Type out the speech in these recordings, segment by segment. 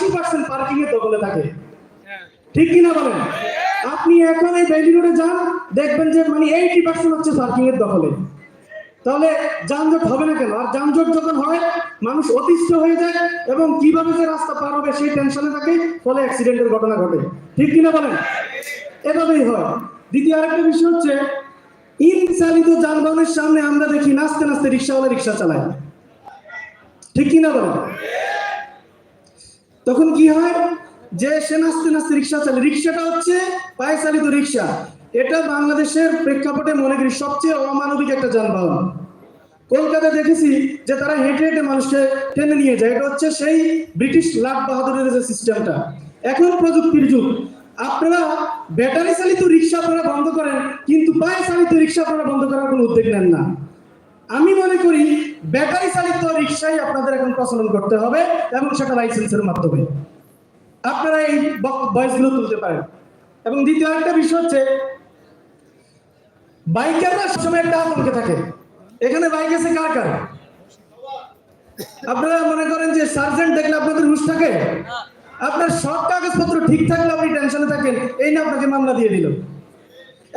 আশি percent parking এর দখলে থাকে ঠিক কিনা বলেন? আপনি এখন এই বেলি রোডে যান দেখবেন যে মানে এইটি পার্সেন্ট হচ্ছে পার্কিং এর দখলে তাহলে যানজট হবে না কেন? আর যানজট যখন হয় মানুষ অতিষ্ঠ হয়ে যায় এবং কীভাবে যে রাস্তা পার হবে সেই টেনশনে থাকে ফলে অ্যাক্সিডেন্টের ঘটনা ঘটে। ঠিক কিনা বলেন? এভাবেই হয়। দ্বিতীয় আরেকটা বিষয় হচ্ছে ইন চালিত যানবাহনের সামনে আমরা দেখি নাচতে নাচতে রিক্সাওয়ালা রিক্সা চালায়। ঠিক কিনা বলেন? তখন কি হয়? যে সে নাচতে নাচতে রিক্সা চালায়। রিক্সাটা হচ্ছে পায়ে চালিত রিক্সা। এটা বাংলাদেশের প্রেক্ষাপটে মনে করি সবচেয়ে অমানবিক একটা যানবাহন। কলকাতায় দেখেছি যে তারা হেঁটে হেঁটে মানুষকে টেনে নিয়ে যায়। এটা হচ্ছে সেই ব্রিটিশ লাট বাহাদুরের যে সিস্টেমটা। এখন প্রযুক্তির যুগ। আপনারা ব্যাটারি চালিত রিক্সা আপনারা বন্ধ করেন, কিন্তু পায়ে চালিত রিক্সা আপনারা বন্ধ করার কোনো উদ্যোগ নেন না। আমি মনে করি ব্যাটারি চালিত রিক্সাই আপনাদের এখন প্রচলন করতে হবে এবং সেটা লাইসেন্সের মাধ্যমে। আপনারা এই ভয়েসগুলো তুলতে পারেন। এবং দ্বিতীয় একটা বিষয় হচ্ছে, বাইকাররা সবসময় একটা আতঙ্কে থাকে। এখানে বাইক আছে কার কার? আপনারা মনে করেন যে সার্জেন্ট দেখলে আপনাদের হুশ থাকে? আপনার সব কাগজপত্র ঠিক থাকলে আপনি টেনশনে থাকেন, এই না আপনাকে মামলা দিয়ে দিল।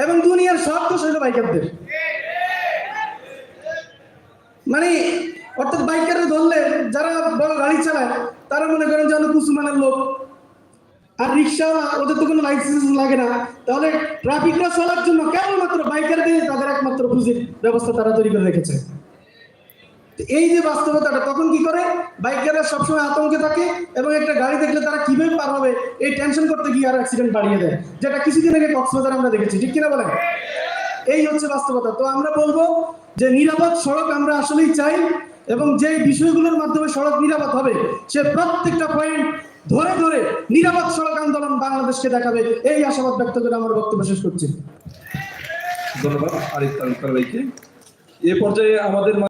এবং দুনিয়ার সব দোষ হলো বাইকারদের। মানে অর্থাৎ বাইকারে ধরলে, যারা বড় গাড়ি চালায়, তারা মনে করেন যে কুসুমানের লোক। আর রিক্সা ওদের তো কোনো লাইসেন্স লাগে না। তাহলে ট্রাফিকটা চলার জন্য কেবলমাত্র বাইকারদের তাদের একমাত্র পুঁজির ব্যবস্থা তারা তৈরি করে রেখেছে। এই যে বাস্তবতাটা, তখন কি করে? বাইকাররা সবসময় আতঙ্কে থাকে এবং একটা গাড়ি দেখলে তারা কীভাবে পার হবে, এই টেনশন করতে গিয়ে আর অ্যাক্সিডেন্ট বাড়িয়ে দেয়। যেটা কিছুদিন আগে কক্সবাজার আমরা দেখেছি, ঠিক কিনা বলেন? এই হচ্ছে বাস্তবতা। তো আমরা বলব যে নিরাপদ সড়ক আমরা আসলেই চাই এবং যে বিষয়গুলোর মাধ্যমে সড়ক নিরাপদ হবে, সে প্রত্যেকটা পয়েন্ট ধরে ধরে নিরাপদ সড়ক আন্দোলন বাংলাদেশকে দেখাবে। এই আশাবাদ ব্যক্ত করে আমার বক্তব্য শেষ করছি। ধন্যবাদ, আরিফ তালুকদার ভাইকে। এ পর্যায়ে আমাদের